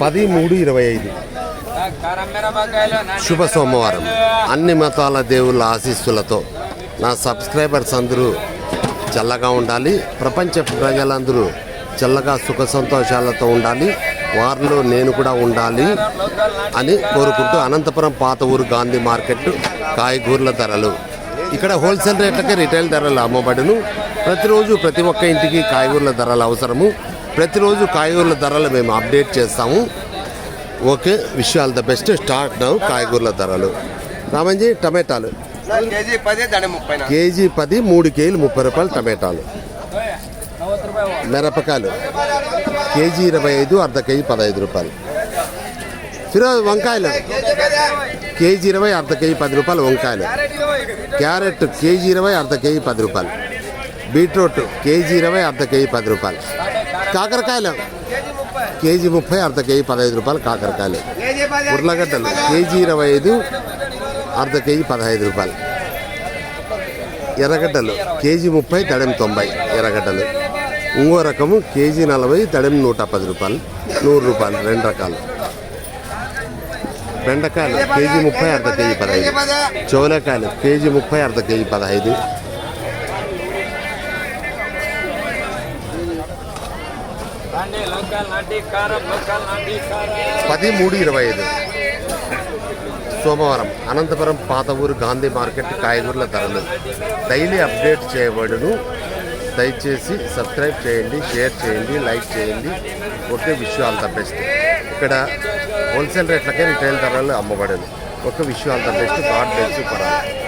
పది మూడు ఇరవై ఐదు. శుభ సోమవారం. అన్ని మతాల దేవుళ్ళ ఆశీస్సులతో నా సబ్స్క్రైబర్స్ అందరూ చల్లగా ఉండాలి. ప్రపంచ ప్రజలందరూ చల్లగా సుఖ సంతోషాలతో ఉండాలి. వారిలో నేను కూడా ఉండాలి అని కోరుకుంటూ అనంతపురం పాత ఊరు గాంధీ మార్కెట్ కాయగూరల ధరలు. ఇక్కడ హోల్సేల్ రేట్లకే రిటైల్ ధరలు అమ్మబడును. ప్రతిరోజు ప్రతి ఒక్క ఇంటికి కాయగూరల ధరలు అవసరము. ప్రతిరోజు కాయగూరల ధరలు మేము అప్డేట్ చేస్తాము. Okay wish all the best. Start now కాయగూరల ధరలు. రామంజీ టమాటాలు. కేజీ పది మూడు కేజీలు ముప్పై రూపాయలు టమాటాలు. మిరపకాయలు. కేజీ ఇరవై ఐదు అర్ధ కేజీ పదహైదు రూపాయలు. ఫిరోజ్ వంకాయలు. కేజీ ఇరవై అర్ధ కేజీ పది రూపాయలు వంకాయలు. క్యారెట్ కేజీ ఇరవై అర్ధ కేజీ పది రూపాయలు. బీట్రూట్ కేజీ ఇరవై అర్ధ కేజీ పది రూపాయలు. కాకరకాయలు. కేజీ ముప్పై అర్ధ కేజీ పదహైదు రూపాయలు కాకరకాయలు. ఉర్లగడ్డలు కేజీ ఇరవై ఐదు అర్ధ కేజీ పదహైదు రూపాయలు. ఎర్రగడ్డలు కేజీ ముప్పై తడెం తొంభై ఎర్రగడ్డలు. ఇంకో రకము కేజీ నలభై తడెం నూట పది రూపాయలు. నూరు రూపాయలు రెండు రకాలు. బెండకాయలు కేజీ ముప్పై అర్ధ కేజీ పదహైదు. చోలకాయలు కేజీ ముప్పై అర్ధ కేజీ పదహైదు. పది మూడు ఇరవై ఐదు. సోమవారం అనంతపురం పాత ఊరు గాంధీ మార్కెట్ కాయగూరల ధరలు. డైలీ అప్డేట్ చేయబడును. దయచేసి సబ్స్క్రైబ్ చేయండి షేర్ చేయండి లైక్ చేయండి. ఒకే విషయాలు ఆల్ ద బెస్ట్. ఇక్కడ హోల్సేల్ రేట్లకే రిటైల్ ధరలు అమ్మబడను. ఒక విషయాలు all the best. God best పడాలి